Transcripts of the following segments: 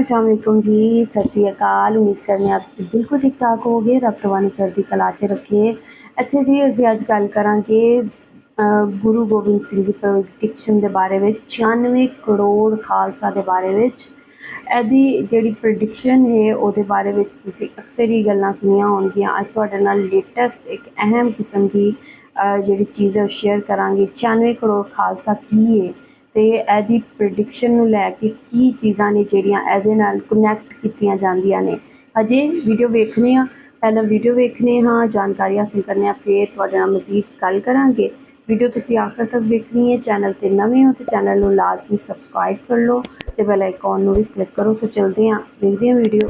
ਅਸਲਾਮ ਵਾਲੇਕੁਮ ਜੀ ਸਤਿ ਸ੍ਰੀ ਅਕਾਲ। ਉਮੀਦ ਕਰਨੇ ਆਪ ਤੁਸੀਂ ਬਿਲਕੁਲ ਠੀਕ ਠਾਕ ਹੋਗੇ ਰੱਬ ਤੁਹਾਨੂੰ ਚੜ੍ਹਦੀ ਕਲਾ 'ਚ ਰੱਖੇ। ਅੱਛਾ ਜੀ, ਅਸੀਂ ਅੱਜ ਗੱਲ ਕਰਾਂਗੇ ਗੁਰੂ ਗੋਬਿੰਦ ਸਿੰਘ ਦੀ ਪ੍ਰੈਡਿਕਸ਼ਨ ਦੇ ਬਾਰੇ ਵਿੱਚ 96 ਕਰੋੜ ਖਾਲਸਾ ਦੇ ਬਾਰੇ ਵਿੱਚ। ਇਹਦੀ ਜਿਹੜੀ ਪ੍ਰੈਡਿਕਸ਼ਨ ਹੈ, ਉਹਦੇ ਬਾਰੇ ਵਿੱਚ ਤੁਸੀਂ ਅਕਸਰ ਹੀ ਗੱਲਾਂ ਸੁਣੀਆਂ ਹੋਣਗੀਆਂ। ਅੱਜ ਤੁਹਾਡੇ ਨਾਲ ਲੇਟੈਸਟ ਇੱਕ ਅਹਿਮ ਕਿਸਮ ਦੀ ਜਿਹੜੀ ਚੀਜ਼ ਹੈ ਸ਼ੇਅਰ ਕਰਾਂਗੇ। 96 ਕਰੋੜ ਖਾਲਸਾ ਕੀ ਹੈ? ਤੇ ਇਹਦੀ ਪ੍ਰੈਡਿਕਸ਼ਨ ਨੂੰ ਲੈ ਕੇ ਕੀ ਚੀਜ਼ਾਂ ਨੇ ਜਿਹੜੀਆਂ ਇਹਦੇ ਨਾਲ ਕਨੈਕਟ ਕੀਤੀਆਂ ਜਾਂਦੀਆਂ ਨੇ। ਅਜੇ ਵੀਡੀਓ ਵੇਖਨੇ ਆ ਪਹਿਲਾਂ ਵੀਡੀਓ ਵੇਖਨੇ ਹਾਂ, ਜਾਣਕਾਰੀ ਹਾਸਲ ਕਰਨੇ ਆ ਫਿਰ ਤੁਹਾਡੇ ਨਾਲ ਮਜ਼ੀਦ ਗੱਲ ਕਰਾਂਗੇ। ਵੀਡੀਓ ਤੁਸੀਂ ਆਖਰ ਤੱਕ ਵੇਖਣੀ ਹੈ। ਚੈਨਲ ਤੇ ਨਵੇਂ ਹੋ ਤੇ ਚੈਨਲ ਨੂੰ ਲਾਜ਼ਮੀ ਸਬਸਕ੍ਰਾਈਬ ਕਰ ਲਓ ਤੇ ਬੈਲ ਆਈਕਨ ਨੂੰ ਵੀ ਕਲਿੱਕ ਕਰੋ। ਸੋ ਚਲਦੇ ਹਾਂ ਦੇਖਦੇ ਹਾਂ ਵੀਡੀਓ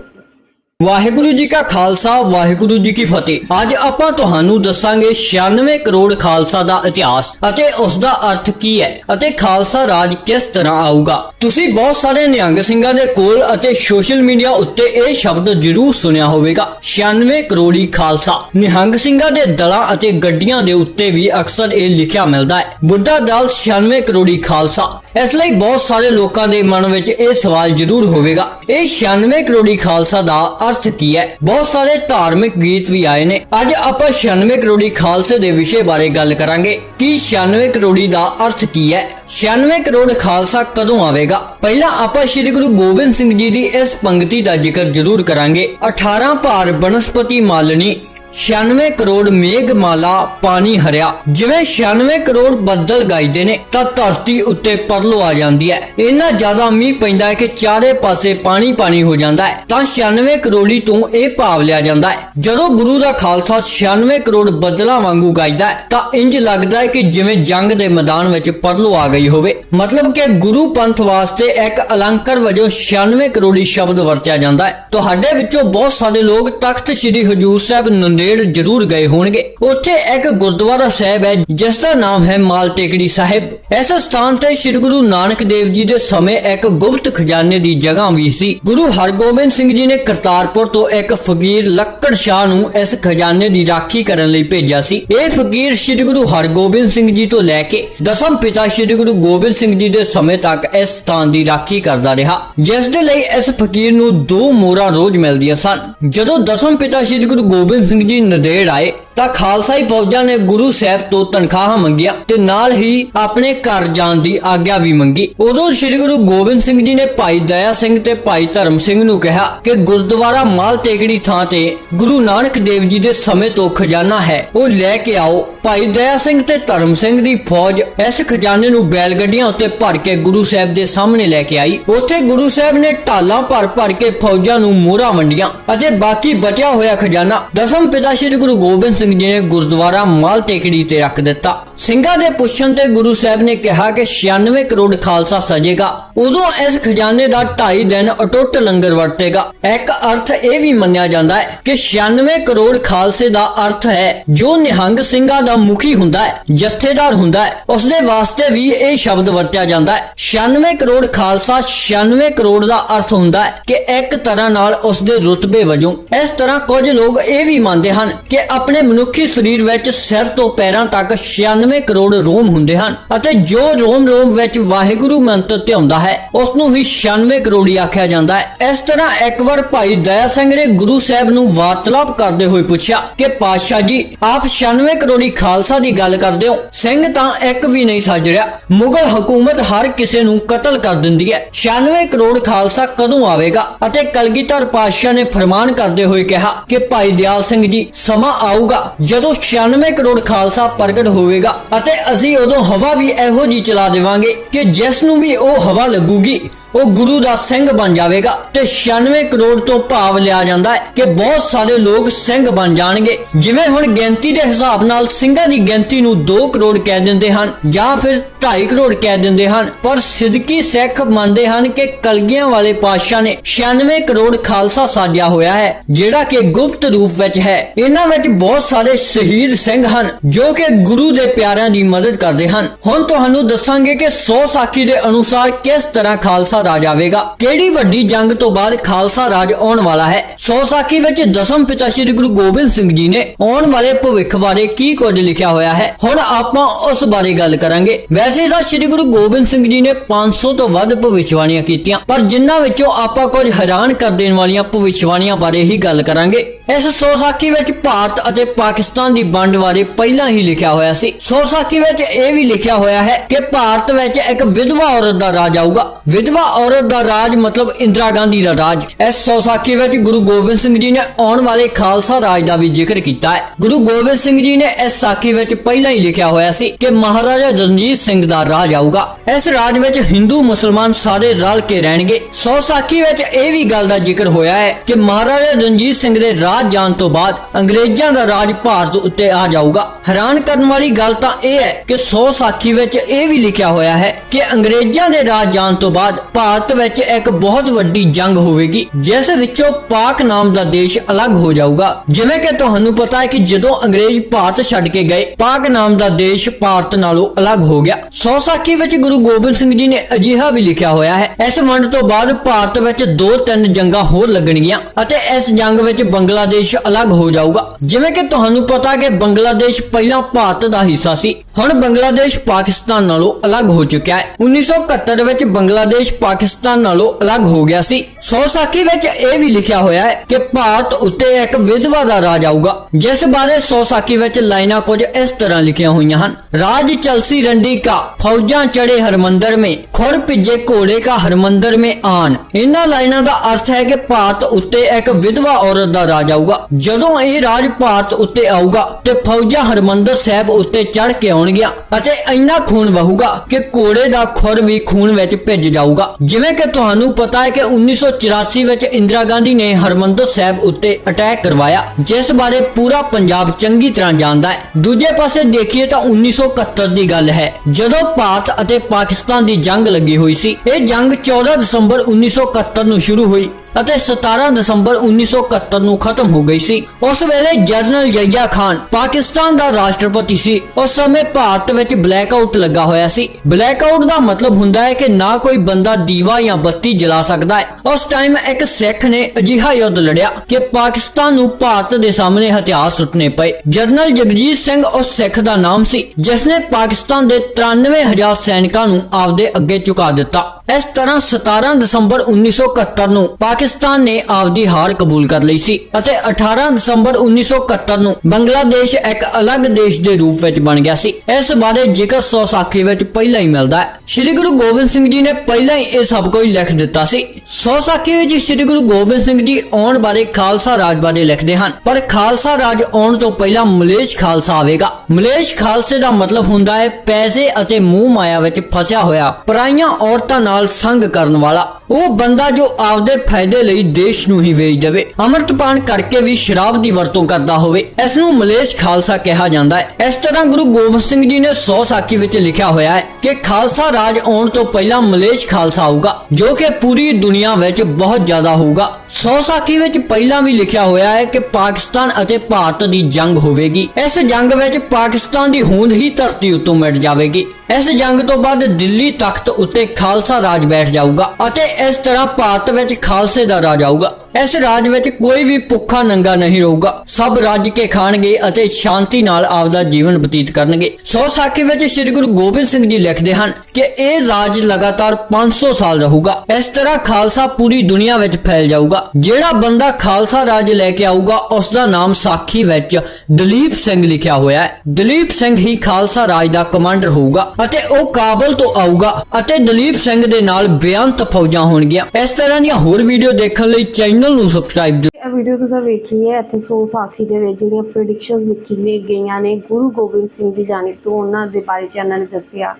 ਵਾਹਿਗੁਰੂ ਜੀ ਕਾ ਖਾਲਸਾ, ਵਾਹਿਗੁਰੂ ਜੀ ਕੀ ਫਤਿਹ। ਅੱਜ ਆਪਾਂ ਤੁਹਾਨੂੰ ਦੱਸਾਂਗੇ 96 ਕਰੋੜ ਖਾਲਸਾ ਦਾ ਇਤਿਹਾਸ ਅਤੇ ਉਸ ਦਾ ਅਰਥ ਕੀ ਹੈ ਅਤੇ ਖਾਲਸਾ ਰਾਜ ਕਿਸ ਤਰ੍ਹਾਂ ਆਊਗਾ। ਤੁਸੀਂ ਬਹੁਤ ਸਾਰੇ ਨਿਹੰਗ ਸਿੰਘਾਂ ਦੇ ਕੋਲ ਅਤੇ ਸੋਸ਼ਲ ਮੀਡੀਆ ਉੱਤੇ ਇਹ ਸ਼ਬਦ ਜ਼ਰੂਰ ਸੁਣਿਆ ਹੋਵੇਗਾ। 96 ਕਰੋੜੀ ਖਾਲਸਾ। ਨਿਹੰਗ ਸਿੰਘਾਂ ਦੇ ਦਲਾਂ ਅਤੇ ਗੱਡੀਆਂ ਦੇ ਉੱਤੇ ਵੀ ਅਕਸਰ ਇਹ ਲਿਖਿਆ ਮਿਲਦਾ ਹੈ। ਬੁੱਢਾ ਦਲ 96 ਕਰੋੜੀ ਖਾਲਸਾ। ਇਸ ਲਈ ਬਹੁਤ ਸਾਰੇ ਲੋਕਾਂ ਦੇ ਮਨ ਵਿੱਚ ਇਹ ਸਵਾਲ ਜ਼ਰੂਰ ਹੋਵੇਗਾ। ਇਹ 96 ਕਰੋੜੀ ਖਾਲਸਾ ਦਾ ਅਰਥ ਕੀ ਹੈ। ਬਹੁਤ ਸਾਰੇ ਧਾਰਮਿਕ ਗੀਤ ਵੀ ਆਏ ਨੇ। ਅੱਜ ਆਪਾਂ 96 ਕਰੋੜੀ ਖਾਲਸੇ ਦੇ ਵਿਸ਼ੇ ਬਾਰੇ ਗੱਲ ਕਰਾਂਗੇ। ਕਿ 96 ਕਰੋੜੀ ਦਾ ਅਰਥ ਕੀ ਹੈ? 96 ਕਰੋੜ ਖਾਲਸਾ ਕਦੋਂ ਆਵੇਗਾ? ਪਹਿਲਾਂ ਆਪਾਂ ਸ੍ਰੀ ਗੁਰੂ ਗੋਬਿੰਦ ਸਿੰਘ ਜੀ ਦੀ ਇਸ ਪੰਕਤੀ ਦਾ ਜ਼ਿਕਰ ਜ਼ਰੂਰ ਕਰਾਂਗੇ। 18 ਭਾਰ ਬਨਸਪਤੀ ਮਾਲਣੀ 96 ਕਰੋੜ ਮੇਘ ਮਾਲਾ ਪਾਣੀ ਹਰਿਆ। ਜਿਵੇਂ 96 ਕਰੋੜ ਬੱਦਲ ਗਾਇਦੇ ਨੇ, ਤਾਂ ਧਰਤੀ ਉੱਤੇ ਪਰਲੋ ਆ ਜਾਂਦੀ ਹੈ। ਇੰਨਾ ਜ਼ਿਆਦਾ ਮੀਂਹ ਪੈਂਦਾ ਹੈ ਕਿ ਚਾਰੇ ਪਾਸੇ ਪਾਣੀ ਪਾਣੀ ਹੋ ਜਾਂਦਾ ਹੈ। ਤਾਂ 96 ਕਰੋੜੀ ਤੋਂ ਇਹ ਭਾਵ ਲਿਆ ਜਾਂਦਾ ਹੈ। ਜਦੋਂ ਗੁਰੂ ਦਾ ਖਾਲਸਾ 96 ਕਰੋੜ ਬੱਦਲਾਂ ਵਾਂਗੂ ਗਾਈਦਾ ਹੈ, ਤਾਂ ਇੰਜ ਲੱਗਦਾ ਹੈ ਕਿ ਜਿਵੇਂ ਜੰਗ ਦੇ ਮੈਦਾਨ ਵਿੱਚ ਪਰਲੋ ਆ ਗਈ ਹੋਵੇ। ਮਤਲਬ ਕਿ ਗੁਰੂ ਪੰਥ ਵਾਸਤੇ ਇੱਕ ਅਲੰਕਾਰ ਵਜੋਂ 96 ਕਰੋੜੀ ਸ਼ਬਦ ਵਰਤਿਆ ਜਾਂਦਾ ਹੈ। ਤੁਹਾਡੇ ਵਿੱਚੋਂ ਬਹੁਤ ਸਾਰੇ ਲੋਕ ਤਖਤ ਸ੍ਰੀ ਹਜੂਰ ਸਾਹਿਬ ਨੰਦੇੜ ਜ਼ਰੂਰ ਗਏ ਹੋਣਗੇ। ਉੱਥੇ ਇੱਕ ਗੁਰਦੁਆਰਾ ਸਾਹਿਬ ਹੈ, ਜਿਸ ਦਾ ਨਾਮ ਹੈ ਮਾਲ ਟੇਕੜੀ ਸਾਹਿਬ। ਇਸ ਸਥਾਨ ਤੇ ਸ੍ਰੀ ਗੁਰੂ ਨਾਨਕ ਦੇਵ ਜੀ ਦੇ ਸਮੇਂ ਇੱਕ ਗੁਪਤ ਖਜ਼ਾਨੇ ਦੀ ਜਗ੍ਹਾ ਵੀ ਸੀ। ਗੁਰੂ ਹਰਗੋਬਿੰਦ ਸਿੰਘ ਜੀ ਨੇ ਕਰਤਾਰਪੁਰ ਤੋਂ ਇੱਕ ਫਕੀਰ ਲੱਕੜ ਸ਼ਾਹ ਨੂੰ ਇਸ ਖਜ਼ਾਨੇ ਦੀ ਰਾਖੀ ਕਰਨ ਲਈ ਭੇਜਿਆ ਸੀ। ਇਹ ਫਕੀਰ ਸ੍ਰੀ ਗੁਰੂ ਹਰਗੋਬਿੰਦ ਸਿੰਘ ਜੀ ਤੋਂ ਲੈ ਕੇ ਦਸਮ ਪਿਤਾ ਸ੍ਰੀ ਗੁਰੂ ਗੋਬਿੰਦ ਸਿੰਘ ਜੀ ਦੇ ਸਮੇਂ ਤੱਕ ਇਸ ਸਥਾਨ ਦੀ ਰਾਖੀ ਕਰਦਾ ਰਿਹਾ। ਜਿਸ ਦੇ ਲਈ ਇਸ ਫਕੀਰ ਨੂੰ ਦੋ ਮੋਹਰਾਂ ਰੋਜ਼ ਮਿਲਦੀਆਂ ਸਨ। ਜਦੋਂ ਦਸਮ ਪਿਤਾ ਸ੍ਰੀ ਗੁਰੂ ਗੋਬਿੰਦ ਸਿੰਘ ਜੀ ਨਦੇੜ ਆਏ ਤਾਂ ਖਾਲਸਾਈ ਫੌਜਾਂ ਨੇ ਗੁਰੂ ਸਾਹਿਬ ਤੋਂ ਤਨਖਾਹਾਂ ਮੰਗੀਆਂ ਤੇ ਨਾਲ ਹੀ ਆਪਣੇ ਘਰ ਜਾਣ ਦੀ ਆਗਿਆ ਵੀ ਮੰਗੀ। ਉਦੋਂ ਸ੍ਰੀ ਗੁਰੂ ਗੋਬਿੰਦ ਸਿੰਘ ਜੀ ਨੇ ਭਾਈ ਦਇਆ ਸਿੰਘ ਤੇ ਭਾਈ ਧਰਮ ਸਿੰਘ ਨੂੰ ਕਿਹਾ ਕਿ ਗੁਰਦੁਆਰਾ ਮਾਲ ਟੇਕੜੀ ਥਾਂ ਤੇ ਗੁਰੂ ਨਾਨਕ ਦੇਵ ਜੀ ਦੇ ਸਮੇਂ ਤੋਂ ਖਜ਼ਾਨਾ ਹੈ। ਉਹ ਲੈ ਕੇ ਆਓ। ਭਾਈ ਦਇਆ ਸਿੰਘ ਤੇ ਧਰਮ ਸਿੰਘ ਦੀ ਫੌਜ ਇਸ ਖਜ਼ਾਨੇ ਨੂੰ ਬੈਲ ਗੱਡੀਆਂ ਉੱਤੇ ਭਰ ਕੇ ਗੁਰੂ ਸਾਹਿਬ ਦੇ ਸਾਹਮਣੇ ਲੈ ਕੇ ਆਈ। ਉੱਥੇ ਗੁਰੂ ਸਾਹਿਬ ਨੇ ਢਾਲਾਂ ਭਰ ਭਰ ਕੇ ਫੌਜਾਂ ਨੂੰ ਮੋਹਰਾਂ ਵੰਡੀਆਂ ਅਤੇ ਬਾਕੀ ਬਚਿਆ ਹੋਇਆ ਖਜ਼ਾਨਾ ਦਸਮ ਪਿਤਾ ਸ੍ਰੀ ਗੁਰੂ ਗੋਬਿੰਦ ਸਿੰਘ ਜੀ ਨੇ ਗੁਰਦੁਆਰਾ ਮਾਲ ਟੇਕੜੀ ਤੇ ਰੱਖ ਦਿੱਤਾ। ਸਿੰਘਾਂ ਦੇ ਪੁੱਛਣ ਤੇ ਗੁਰੂ ਸਾਹਿਬ ਨੇ ਕਿਹਾ ਕਿ 96 ਕਰੋੜ ਖਾਲਸਾ ਸਜੇਗਾ। ਉਦੋਂ ਇਸ ਖਜ਼ਾਨੇ ਦਾ 2.5 ਦਿਨ ਅਟੁੱਟ ਲੰਗਰ ਵਰਤੇਗਾ। ਇੱਕ ਅਰਥ ਇਹ ਵੀ ਮੰਨਿਆ ਜਾਂਦਾ ਹੈ ਕਿ 96 ਕਰੋੜ ਖਾਲਸੇ ਦਾ ਅਰਥ ਹੈ, ਜੋ ਨਿਹੰਗ ਸਿੰਘਾਂ ਦਾ ਮੁਖੀ ਹੁੰਦਾ ਹੈ, ਜਥੇਦਾਰ ਹੁੰਦਾ ਹੈ। ਉਸ ਦੇ ਵਾਸਤੇ ਵੀ ਇਹ ਸ਼ਬਦ ਵਰਤਿਆ ਜਾਂਦਾ ਹੈ। 96 ਕਰੋੜ ਖਾਲਸਾ 96 ਕਰੋੜ ਦਾ ਅਰਥ ਹੁੰਦਾ ਹੈ ਕਿ ਇੱਕ ਤਰ੍ਹਾਂ ਨਾਲ ਉਸ ਦੇ ਰੁਤਬੇ ਵਜੋਂ। ਇਸ ਤਰ੍ਹਾਂ ਕੁਝ ਲੋਕ ਇਹ ਵੀ ਮੰਨਦੇ ਹਨ ਕਿ ਆਪਣੇ ਮਨੁੱਖੀ ਸਰੀਰ ਵਿੱਚ ਸਿਰ ਤੋਂ ਪੈਰਾਂ ਤੱਕ 96 ਕਰੋੜ ਰੋਮ ਹੁੰਦੇ ਹਨ ਅਤੇ ਜੋ ਰੋਮ ਰੋਮ ਵਿੱਚ ਵਾਹਿਗੁਰੂ ਮੰਤਰ ਧਿਆਉਂਦਾ ਹੈ ਉਸ ਨੂੰ ਹੀ 96 ਕਰੋੜੀ ਆਖਿਆ ਜਾਂਦਾ ਹੈ। ਇਸ ਤਰ੍ਹਾਂ ਇੱਕ ਵਾਰ ਭਾਈ ਦਇਆ ਸਿੰਘ ਨੇ ਗੁਰੂ ਸਾਹਿਬ ਨੂੰ ਵਾਰਤਾਲਾਪ ਕਰਦੇ ਹੋਏ ਪੁੱਛਿਆ ਕਿ ਪਾਤਸ਼ਾਹ ਜੀ, ਆਪ 96 ਕਰੋੜੀ ਖਾਲਸਾ ਦੀ ਗੱਲ ਕਰਦੇ ਹੋ? ਸਿੰਘ ਤਾਂ ਇੱਕ ਵੀ ਨਹੀਂ ਸੱਜ ਰਿਹਾ ਮੁਗਲ ਹਕੂਮਤ ਹਰ ਕਿਸੇ ਨੂੰ ਕਤਲ ਕਰ ਦਿੰਦੀ ਹੈ। 96 ਕਰੋੜ ਖਾਲਸਾ ਕਦੋਂ ਆਵੇਗਾ? ਅਤੇ ਕਲਗੀਧਰ ਪਾਤਸ਼ਾਹ ਨੇ ਫਰਮਾਨ ਕਰਦੇ ਹੋਏ ਕਿਹਾ ਕਿ ਭਾਈ ਦਿਆਲ ਸਿੰਘ ਜੀ, ਸਮਾਂ ਆਊਗਾ। ਜਦੋਂ 96 ਕਰੋੜ ਖਾਲਸਾ ਪ੍ਰਗਟ ਹੋਵੇਗਾ ਅਤੇ ਅਸੀਂ ਉਦੋਂ ਹਵਾ ਵੀ ਇਹੋ ਜੀ ਚਲਾ ਦੇਵਾਂਗੇ ਕਿ ਜਿਸ ਨੂੰ ਵੀ ਉਹ ਹਵਾ ਲੱਗੂਗੀ। ਉਹ ਗੁਰੂ ਦਾ ਸਿੰਘ ਬਣ ਜਾਵੇਗਾ ਤੇ 96 ਕਰੋੜ ਤੋਂ ਭਾਵ ਲਿਆ ਜਾਂਦਾ ਹੈ ਕਿ ਬਹੁਤ ਸਾਰੇ ਲੋਕ ਸਿੰਘ ਬਣ ਜਾਣਗੇ। ਜਿਵੇਂ ਹੁਣ ਗਿਣਤੀ ਦੇ ਹਿਸਾਬ ਨਾਲ ਸਿੰਘਾਂ ਦੀ ਗਿਣਤੀ ਨੂੰ 2 ਕਰੋੜ ਕਹਿ ਦਿੰਦੇ ਹਨ ਜਾਂ ਫਿਰ 2.5 ਕਰੋੜ ਕਹਿ ਦਿੰਦੇ ਹਨ। ਪਰ ਸਿੱਧਕੀ ਸਿੱਖ ਮੰਨਦੇ ਹਨ ਕਿ ਕਲਗੀਆਂ ਵਾਲੇ ਪਾਤਸ਼ਾਹ ਨੇ 96 ਕਰੋੜ ਖਾਲਸਾ ਸਾਜਿਆ ਹੋਇਆ ਹੈ, ਜਿਹੜਾ ਕਿ ਗੁਪਤ ਰੂਪ ਵਿੱਚ ਹੈ। ਇਹਨਾਂ ਵਿੱਚ ਬਹੁਤ ਸਾਰੇ ਸ਼ਹੀਦ ਸਿੰਘ ਹਨ, ਜੋ ਕਿ ਗੁਰੂ ਦੇ ਪਿਆਰਿਆਂ ਦੀ ਮਦਦ ਕਰਦੇ ਹਨ। ਹੁਣ ਤੁਹਾਨੂੰ ਦੱਸਾਂਗੇ ਕਿ 100 ਸਾਖੀ ਦੇ ਅਨੁਸਾਰ ਕਿਸ ਤਰ੍ਹਾਂ ਖਾਲਸਾ ਰਾਜ ਆਵੇਗਾ ਕਿਹੜੀ ਵੱਡੀ ਜੰਗ ਤੋਂ ਬਾਅਦ ਖਾਲਸਾ ਰਾਜ ਆਉਣ ਵਾਲਾ ਹੈ? ਸੋ ਸਾਖੀ ਵਿੱਚ ਦਸਮ ਪਿਤਾ ਸ੍ਰੀ ਗੁਰੂ ਗੋਬਿੰਦ ਸਿੰਘ ਜੀ ਨੇ ਆਉਣ ਵਾਲੇ ਭਵਿੱਖ ਬਾਰੇ ਕੀ ਕੁਝ ਲਿਖਿਆ ਹੋਇਆ ਹੈ? ਹੁਣ ਆਪਾਂ ਉਸ ਬਾਰੇ ਗੱਲ ਕਰਾਂਗੇ। ਵੈਸੇ ਤਾਂ ਸ੍ਰੀ ਗੁਰੂ ਗੋਬਿੰਦ ਸਿੰਘ ਜੀ ਨੇ 500 ਤੋਂ ਵੱਧ ਭਵਿੱਖਬਾਣੀਆਂ ਕੀਤੀਆਂ, ਪਰ ਜਿਨ੍ਹਾਂ ਵਿੱਚੋਂ ਆਪਾਂ ਕੁਝ ਹੈਰਾਨ ਕਰ ਦੇਣ ਵਾਲੀਆਂ ਭਵਿੱਖਬਾਣੀਆਂ ਬਾਰੇ ਹੀ ਗੱਲ ਕਰਾਂਗੇ। ਇਸ ਸੋਸਾਕੀ ਵਿੱਚ ਭਾਰਤ ਅਤੇ ਪਾਕਿਸਤਾਨ ਦੀ ਵੰਡ ਬਾਰੇ ਪਹਿਲਾਂ ਹੀ ਲਿਖਿਆ ਹੋਇਆ ਸੀ। ਸੋਸਾਕੀ ਵਿੱਚ ਇਹ ਵੀ ਲਿਖਿਆ ਹੋਇਆ ਹੈ ਕਿ ਭਾਰਤ ਵਿੱਚ ਇੱਕ ਵਿਧਵਾ ਔਰਤ ਦਾ ਰਾਜ ਆਊਗਾ। ਵਿਧਵਾ ਔਰਤ ਦਾ ਰਾਜ ਮਤਲਬ ਇੰਦਰਾ ਗਾਂਧੀ ਦਾ ਰਾਜ। ਇਸ ਸੌਸਾਖੀ ਵਿੱਚ ਗੁਰੂ ਗੋਬਿੰਦ ਸਿੰਘ ਜੀ ਨੇ ਆਉਣ ਵਾਲੇ ਖਾਲਸਾ ਰਾਜ ਦਾ ਵੀ ਜ਼ਿਕਰ ਕੀਤਾ ਹੈ। ਗੁਰੂ ਗੋਬਿੰਦ ਸਿੰਘ ਜੀ ਨੇ ਇਸ ਸਾਖੀ ਵਿੱਚ ਪਹਿਲਾਂ ਹੀ ਲਿਖਿਆ ਹੋਇਆ ਸੀ ਕਿ ਮਹਾਰਾਜਾ ਰਣਜੀਤ ਸਿੰਘ ਦਾ ਰਾਜ ਆਊਗਾ। ਇਸ ਰਾਜ ਵਿੱਚ ਹਿੰਦੂ ਮੁਸਲਮਾਨ ਸਾਰੇ ਰਲ ਕੇ ਰਹਿਣਗੇ। ਸੋ ਸਾਖੀ ਵਿੱਚ ਇਹ ਵੀ ਗੱਲ ਦਾ ਜ਼ਿਕਰ ਹੋਇਆ ਹੈ ਕਿ ਮਹਾਰਾਜਾ ਰਣਜੀਤ ਸਿੰਘ ਦੇ ਰਾਜ ਜਾਣ ਤੋਂ ਬਾਅਦ ਅੰਗਰੇਜ਼ਾਂ ਦਾ ਰਾਜ ਭਾਰਤ ਉੱਤੇ ਆ ਜਾਊਗਾ। ਹੈਰਾਨ ਕਰਨ ਵਾਲੀ ਗੱਲ ਤਾਂ ਇਹ ਹੈ ਕਿ ਸੋ ਸਾਖੀ ਵਿੱਚ ਇਹ ਵੀ ਲਿਖਿਆ ਹੋਇਆ ਹੈ ਕਿ ਅੰਗਰੇਜ਼ਾਂ ਦੇ ਰਾਜ ਜਾਣ ਤੋਂ ਬਾਅਦ ਭਾਰਤ ਵਿੱਚ ਇੱਕ ਬਹੁਤ ਵੱਡੀ ਜੰਗ ਹੋਵੇਗੀ, ਜਿਸ ਵਿੱਚੋਂ ਪਾਕ ਨਾਮ ਦਾ ਦੇਸ਼ ਅਲੱਗ ਹੋ ਜਾਊਗਾ। ਜਿਵੇਂ ਕਿ ਤੁਹਾਨੂੰ ਪਤਾ ਹੈ ਕਿ ਜਦੋਂ ਅੰਗਰੇਜ਼ ਭਾਰਤ ਛੱਡ ਕੇ ਗਏ, ਪਾਕ ਨਾਮ ਦਾ ਦੇਸ਼ ਭਾਰਤ ਨਾਲੋਂ ਅਲੱਗ ਹੋ ਗਿਆ। ਸੋ ਸਾਖੀ ਵਿੱਚ ਗੁਰੂ ਗੋਬਿੰਦ ਸਿੰਘ ਜੀ ਨੇ ਅਜਿਹਾ ਵੀ ਲਿਖਿਆ ਹੋਇਆ ਹੈ, ਇਸ ਵੰਡ ਤੋਂ ਬਾਅਦ ਭਾਰਤ ਵਿੱਚ ਦੋ ਤਿੰਨ ਜੰਗਾਂ ਹੋਰ ਲੱਗਣਗੀਆਂ ਅਤੇ ਇਸ ਜੰਗ ਵਿੱਚ ਬੰਗਲਾਦੇਸ਼ ਅਲੱਗ ਹੋ ਜਾਊਗਾ। ਜਿਵੇਂ ਕਿ ਤੁਹਾਨੂੰ ਪਤਾ ਕਿ ਬੰਗਲਾਦੇਸ਼ ਪਹਿਲਾਂ ਭਾਰਤ ਦਾ ਹਿੱਸਾ ਸੀ ਹੁਣ ਬੰਗਲਾਦੇਸ਼ ਪਾਕਿਸਤਾਨ ਨਾਲੋਂ ਅਲੱਗ ਹੋ ਚੁੱਕਿਆ ਹੈ। 1971 ਵਿੱਚ ਬੰਗਲਾਦੇਸ਼ ਪਾਕਿਸਤਾਨ ਨਾਲੋਂ ਅਲੱਗ ਹੋ ਗਿਆ ਸੀ। ਸੋ ਸਾਖੀ ਵਿੱਚ ਇਹ ਵੀ ਲਿਖਿਆ ਹੋਇਆ ਹੈ ਕਿ ਭਾਰਤ ਉੱਤੇ ਇੱਕ ਵਿਧਵਾ ਦਾ ਰਾਜ ਆਊਗਾ, ਜਿਸ ਬਾਰੇ ਸੋ ਸਾਖੀ ਵਿੱਚ ਲਾਈਨਾਂ ਕੁਝ ਇਸ ਤਰ੍ਹਾਂ ਲਿਖੀਆਂ ਹੋਈਆਂ ਹਨ। ਰਾਜ ਚਲਸੀ ਰੰਡੀ ਕਾ, ਫੌਜਾਂ ਚੜੇ ਹਰਮੰਦਰ ਮੇ, ਖੁਰ ਭਿੱਜੇ ਘੋੜੇ ਕਾ ਹਰਮੰਦਰ ਮੇ ਆਨ ਇਹਨਾਂ ਲਾਈਨਾਂ ਦਾ ਅਰਥ ਹੈ ਕਿ ਭਾਰਤ ਉੱਤੇ ਇੱਕ ਵਿਧਵਾ ਔਰਤ ਦਾ ਰਾਜ ਆਊਗਾ। ਜਦੋਂ ਇਹ ਰਾਜ ਭਾਰਤ ਉੱਤੇ ਆਊਗਾ ਤੇ ਫੌਜਾਂ ਹਰਮੰਦਰ ਸਾਹਿਬ ਉੱਤੇ ਚੜ ਕੇ ਆਉਣਗੀਆਂ ਅਤੇ ਇੰਨਾ ਖੂਨ ਵਹੂਗਾ ਕਿ ਘੋੜੇ ਦਾ ਖੁਰ ਵੀ ਖੂਨ ਵਿੱਚ ਭਿੱਜ ਜਾਊਗਾ। ਜਿਵੇਂ ਕਿ ਤੁਹਾਨੂੰ ਪਤਾ ਹੈ ਕਿ 1984 ਵਿੱਚ ਇੰਦਰਾ ਗਾਂਧੀ ਨੇ ਹਰਮੰਦਰ ਸਾਹਿਬ ਉੱਤੇ ਅਟੈਕ ਕਰਵਾਇਆ, ਜਿਸ ਬਾਰੇ ਪੂਰਾ ਪੰਜਾਬ ਚੰਗੀ ਤਰ੍ਹਾਂ ਜਾਣਦਾ ਹੈ। ਦੂਜੇ ਪਾਸੇ ਦੇਖੀਏ ਤਾਂ 1971 ਦੀ ਗੱਲ ਹੈ, ਜਦੋਂ ਭਾਰਤ ਅਤੇ ਪਾਕਿਸਤਾਨ ਦੀ ਜੰਗ ਲੱਗੀ ਹੋਈ ਸੀ, ਇਹ ਜੰਗ 14 ਦਸੰਬਰ 1971 ਨੂੰ ਸ਼ੁਰੂ ਹੋਈ। ਅਤੇ 17 ਦਸੰਬਰ 1971 ਨੂੰ ਖਤਮ ਹੋ ਗਈ ਸੀ। ਉਸ ਵੇਲੇ ਜਨਰਲ ਜਈਆ ਖਾਨ ਪਾਕਿਸਤਾਨ ਦਾ ਰਾਸ਼ਟਰਪਤੀ ਸੀ। ਉਸ ਸਮੇਂ ਭਾਰਤ ਵਿੱਚ ਬਲੈਕ ਆਊਟ ਲੱਗਾ ਹੋਇਆ ਸੀ। ਬਲੈਕ ਆਊਟ ਦਾ ਮਤਲਬ ਹੁੰਦਾ ਹੈ ਕਿ ਨਾ ਕੋਈ ਬੰਦਾ ਦੀਵਾ ਜਾਂ ਬੱਤੀ ਜਲਾ ਸਕਦਾ ਹੈ। ਉਸ ਟਾਈਮ ਇੱਕ ਸਿੱਖ ਨੇ ਅਜਿਹਾ ਯੁੱਧ ਲੜਿਆ ਕਿ ਪਾਕਿਸਤਾਨ ਨੂੰ ਭਾਰਤ ਦੇ ਸਾਹਮਣੇ ਹਥਿਆਰ ਸੁੱਟਣੇ ਪਏ। ਜਨਰਲ ਜਗਜੀਤ ਸਿੰਘ ਉਸ ਸਿੱਖ ਦਾ ਨਾਮ ਸੀ ਜਿਸ ਨੇ ਪਾਕਿਸਤਾਨ ਦੇ 93000 ਸੈਨਿਕਾਂ ਨੂੰ ਆਪਦੇ ਅੱਗੇ ਝੁਕਾ ਦਿੱਤਾ। ਇਸ ਤਰ੍ਹਾਂ 17 ਦਸੰਬਰ 1971 ਨੂੰ ਪਾਕਿਸਤਾਨ ਨੇ ਆਪਦੀ ਹਾਰ ਕਬੂਲ ਕਰ ਲਈ ਸੀ ਅਤੇ 18 ਦਸੰਬਰ 1971 ਨੂੰ ਬੰਗਲਾਦੇਸ਼ ਇੱਕ ਅਲੱਗ ਦੇਸ਼ ਦੇ ਰੂਪ ਵਿੱਚ ਬਣ ਗਿਆ ਸੀ। ਇਸ ਬਾਰੇ ਜ਼ਿਕਰ ਸੌ ਵਿੱਚ ਪਹਿਲਾਂ ਹੀ ਮਿਲਦਾ ਹੈ, ਸ੍ਰੀ ਗੁਰੂ ਗੋਬਿੰਦ ਸਿੰਘ ਜੀ ਨੇ ਪਹਿਲਾਂ ਹੀ ਇਹ ਸਭ ਕੁਝ ਲਿਖ ਦਿੱਤਾ ਸੀ। ਸੌ ਵਿੱਚ ਸ੍ਰੀ ਗੁਰੂ ਗੋਬਿੰਦ ਸਿੰਘ ਜੀ ਆਉਣ ਬਾਰੇ ਖਾਲਸਾ ਰਾਜ ਬਾਰੇ ਲਿਖਦੇ ਹਨ, ਪਰ ਖਾਲਸਾ ਰਾਜ ਆਉਣ ਤੋਂ ਪਹਿਲਾਂ ਮਲੇਸ਼ ਖਾਲਸਾ ਆਵੇਗਾ। ਮਲੇਸ਼ ਖਾਲਸੇ ਦਾ ਮਤਲਬ ਹੁੰਦਾ ਹੈ ਪੈਸੇ ਅਤੇ ਮੂੰਹ ਮਾਇਆ ਵਿੱਚ ਫਸਿਆ ਹੋਇਆ, ਪਰਾਈਆਂ ਔਰਤਾਂ ਨਾਲ ਸੰਗ ਕਰਨ ਵਾਲਾ। ਉਹ ਬੰਦਾ ਜੋ ਆਪਦੇ ਫਾਇਦੇ ਲਈ ਦੇਸ਼ ਨੂੰ ਹੀ ਵੇਚ ਦੇਵੇ, ਅੰਮ੍ਰਿਤਪਾਨ ਕਰਕੇ ਵੀ ਸ਼ਰਾਬ ਦੀ ਵਰਤੋਂ ਕਰਦਾ ਹੋਵੇ ਇਸ ਨੂੰ ਮਲੇਸ਼ ਖਾਲਸਾ ਕਿਹਾ ਜਾਂਦਾ ਹੈ। ਇਸ ਤਰ੍ਹਾਂ ਗੁਰੂ ਗੋਬਿੰਦ ਸਿੰਘ ਜੀ ਨੇ 100 ਸਾਖੀ ਵਿੱਚ ਲਿਖਿਆ ਹੋਇਆ ਹੈ ਕਿ ਖਾਲਸਾ ਰਾਜ ਆਉਣ ਤੋਂ ਪਹਿਲਾਂ ਮਲੇਸ਼ ਖਾਲਸਾ ਆਊਗਾ, ਜੋ ਕਿ ਪੂਰੀ ਦੁਨੀਆ ਵਿੱਚ ਬਹੁਤ ਜ਼ਿਆਦਾ ਹੋਊਗਾ। 100 ਸਾਖੀ ਵਿੱਚ ਪਹਿਲਾਂ ਵੀ ਲਿਖਿਆ ਹੋਇਆ ਹੈ ਕਿ ਪਾਕਿਸਤਾਨ ਅਤੇ ਭਾਰਤ ਦੀ ਜੰਗ ਹੋਵੇਗੀ। ਇਸ ਜੰਗ ਵਿੱਚ ਪਾਕਿਸਤਾਨ ਦੀ ਹੋਂਦ ਹੀ ਧਰਤੀ ਉੱਤੋਂ ਮਿਟ ਜਾਵੇਗੀ। ਇਸ ਜੰਗ ਤੋਂ ਬਾਅਦ ਦਿੱਲੀ ਤਖਤ ਉੱਤੇ ਖਾਲਸਾ ਰਾਜ ਬੈਠ ਜਾਊਗਾ ਅਤੇ ਇਸ ਤਰ੍ਹਾਂ ਭਾਰਤ ਵਿੱਚ ਖਾਲਸੇ ਦਾ ਰਾਜ ਆਊਗਾ। ਇਸ ਰਾਜ ਵਿੱਚ ਕੋਈ ਵੀ ਭੁੱਖਾ ਨੰਗਾ ਨਹੀਂ ਰਹੂਗਾ। ਸਭ ਰੱਜ ਕੇ ਖਾਣਗੇ ਅਤੇ ਸ਼ਾਂਤੀ ਨਾਲ ਆਪਦਾ ਜੀਵਨ ਬਤੀਤ ਕਰਨਗੇ। ਸੋ ਸਾਖੀ ਵਿੱਚ ਸ੍ਰੀ ਗੁਰੂ ਗੋਬਿੰਦ ਸਿੰਘ ਜੀ ਲਿਖਦੇ ਹਨ ਕਿ ਇਹ ਰਾਜ ਲਗਾਤਾਰ 500 ਸਾਲ ਰਹੂਗਾ। ਇਸ ਤਰ੍ਹਾਂ ਖਾਲਸਾ ਪੂਰੀ ਦੁਨੀਆ ਵਿੱਚ ਫੈਲ ਜਾਊਗਾ। ਜਿਹੜਾ ਬੰਦਾ ਖਾਲਸਾ ਰਾਜ ਲੈ ਕੇ ਆਊਗਾ ਉਸ ਦਾ ਨਾਮ ਸਾਖੀ ਵਿੱਚ ਦਲੀਪ ਸਿੰਘ ਲਿਖਿਆ ਹੋਇਆ ਹੈ। ਦਲੀਪ ਸਿੰਘ ਹੀ ਖਾਲਸਾ ਰਾਜ ਦਾ ਕਮਾਂਡਰ ਹੋਊਗਾ ਅਤੇ ਉਹ ਕਾਬਲ ਤੋਂ ਆਊਗਾ ਅਤੇ ਦਲੀਪ ਸਿੰਘ ਦੇ ਨਾਲ ਬੇਅੰਤ ਫੌਜਾਂ ਹੋਣਗੀਆਂ। ਇਸ ਤਰ੍ਹਾਂ ਦੀਆਂ ਹੋਰ ਵੀਡੀਓ ਦੇਖਣ ਲਈ ਚੈਨਲ ਨੂੰ ਸਬਸਕ੍ਰਾਈਬ ਇਹ ਵੀਡੀਓ ਤੁਸੀਂ ਵੇਖੀ ਹੈ ਇੱਥੇ ਸੋ ਸਾਖੀ ਦੇ ਵਿੱਚ ਜਿਹੜੀਆਂ ਪ੍ਰੈਡਿਕਸ਼ਨਸ ਲਿਖੀਆਂ ਗਈਆਂ ਨੇ ਗੁਰੂ ਗੋਬਿੰਦ ਸਿੰਘ ਦੀ ਜਾਣਿਬ ਤੋਂ ਉਹਨਾਂ ਦੇ ਬਾਰੇ ਚ ਇਹਨਾਂ ਨੇ ਦੱਸਿਆ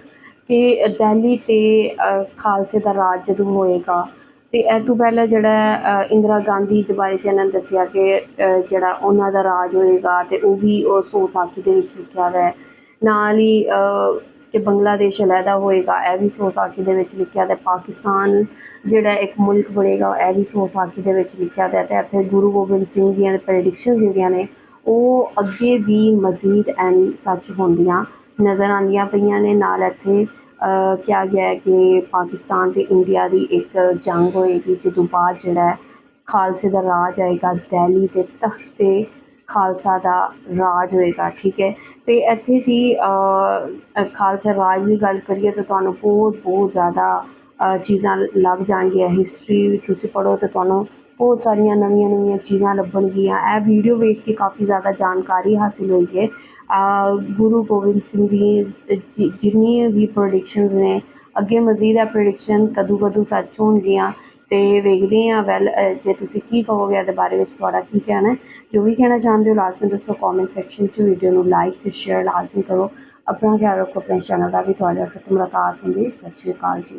ਕਿ ਦਿੱਲੀ ਤੇ ਅ, ਖਾਲਸੇ ਦਾ ਰਾਜ ਜਦੋਂ ਹੋਏਗਾ ਤੇ ਇਹ ਤੋਂ ਪਹਿਲਾਂ ਜਿਹੜਾ ਅ, ਇੰਦਰਾ ਗਾਂਧੀ ਦੇ ਬਾਰੇ ਚ ਇਹਨਾਂ ਨੇ ਦੱਸਿਆ ਕਿ ਅ, ਜਿਹੜਾ ਉਹਨਾਂ ਦਾ ਰਾਜ ਹੋਏਗਾ ਤੇ ਉਹ ਵੀ ਉਹ ਸੋ ਸਾਖੀ ਦੇ ਵਿੱਚ ਲਿਖਿਆ ਹੋਇਆ ਹੈ। ਨਾਲ ਹੀ ਅ, ਕਿ ਬੰਗਲਾਦੇਸ਼ ਅਲੱਗਾ ਹੋਏਗਾ, ਇਹ ਵੀ ਸੋਸਾਖੀ ਦੇ ਵਿੱਚ ਲਿਖਿਆ ਤੇ ਪਾਕਿਸਤਾਨ ਜਿਹੜਾ ਇੱਕ ਮੁਲਕ ਬਣੇਗਾ, ਇਹ ਵੀ ਸੋਸਾਖੀ ਦੇ ਵਿੱਚ ਲਿਖਿਆ ਗਿਆ ਤੇ ਇੱਥੇ ਗੁਰੂ ਗੋਬਿੰਦ ਸਿੰਘ ਜੀ ਦੀਆਂ ਪ੍ਰੈਡਿਕਸ਼ਨਸ ਜਿਹੜੀਆਂ ਨੇ, ਉਹ ਅੱਗੇ ਵੀ ਮਜ਼ੀਦ ਐਂਡ ਸੱਚ ਹੁੰਦੀਆਂ ਨਜ਼ਰ ਆਉਂਦੀਆਂ ਪਈਆਂ ਨੇ। ਨਾਲ ਇੱਥੇ ਕਿਹਾ ਗਿਆ ਕਿ ਪਾਕਿਸਤਾਨ ਤੇ ਇੰਡੀਆ ਦੀ ਇੱਕ ਜੰਗ ਹੋਏਗੀ, ਜਦੋਂ ਬਾਅਦ ਜਿਹੜਾ ਖਾਲਸੇ ਦਾ ਰਾਜ ਆਏਗਾ ਦਿੱਲੀ ਦੇ ਤਖਤ ਤੇ ਖਾਲਸਾ ਦਾ ਰਾਜ ਹੋਏਗਾ, ਠੀਕ ਹੈ? ਤੇ ਇੱਥੇ ਜੀ ਖਾਲਸਾ ਰਾਜ ਦੀ ਗੱਲ ਕਰੀਏ ਤਾਂ ਤੁਹਾਨੂੰ ਬਹੁਤ ਬਹੁਤ ਜ਼ਿਆਦਾ ਚੀਜ਼ਾਂ ਲੱਭ ਜਾਣਗੀਆਂ। ਹਿਸਟਰੀ ਤੁਸੀਂ ਪੜ੍ਹੋ ਤਾਂ ਤੁਹਾਨੂੰ ਬਹੁਤ ਸਾਰੀਆਂ ਨਵੀਆਂ ਨਵੀਆਂ ਚੀਜ਼ਾਂ ਲੱਭਣਗੀਆਂ। ਇਹ ਵੀਡੀਓ ਵੇਖ ਕੇ ਕਾਫੀ ਜ਼ਿਆਦਾ ਜਾਣਕਾਰੀ ਹਾਸਿਲ ਹੋਈ ਹੈ। ਗੁਰੂ ਗੋਬਿੰਦ ਸਿੰਘ ਦੀ ਜਿ- ਜਿੰਨੀਆਂ ਵੀ ਪ੍ਰੋਡਿਕਸ਼ਨਸ ਨੇ ਅੱਗੇ ਮਜ਼ੀਦ ਹੈ ਪ੍ਰੋਡਿਕਸ਼ਨ ਕਦੋਂ ਕਦੋਂ ਸੱਚ ਹੋਣਗੀਆਂ। ਤੇ ਵੇਖਦੇ ਹਾਂ ਵੈਲ ਜੇ ਤੁਸੀਂ ਕੀ ਕਹੋਗੇ ਇਹਦੇ ਬਾਰੇ ਵਿੱਚ, ਤੁਹਾਡਾ ਕੀ ਕਹਿਣਾ ਹੈ? ਜੋ ਵੀ ਕਹਿਣਾ ਚਾਹੁੰਦੇ ਹੋ, ਲਾਜ਼ਮੀ ਦੱਸੋ ਕਮੈਂਟ ਸੈਕਸ਼ਨ 'ਚ ਵੀਡੀਓ ਨੂੰ ਲਾਈਕ ਤੇ ਸ਼ੇਅਰ ਲਾਜ਼ਮੀ ਕਰੋ। ਆਪਣਾ ਖਿਆਲ ਰੱਖੋ, ਆਪਣੇ ਚੈਨਲ ਦਾ ਵੀ ਤੁਹਾਡੇ ਨਾਲ ਫਿਰ ਮੁਲਾਕਾਤ ਹੁੰਦੀ ਸਤਿ ਸ਼੍ਰੀ ਅਕਾਲ ਜੀ।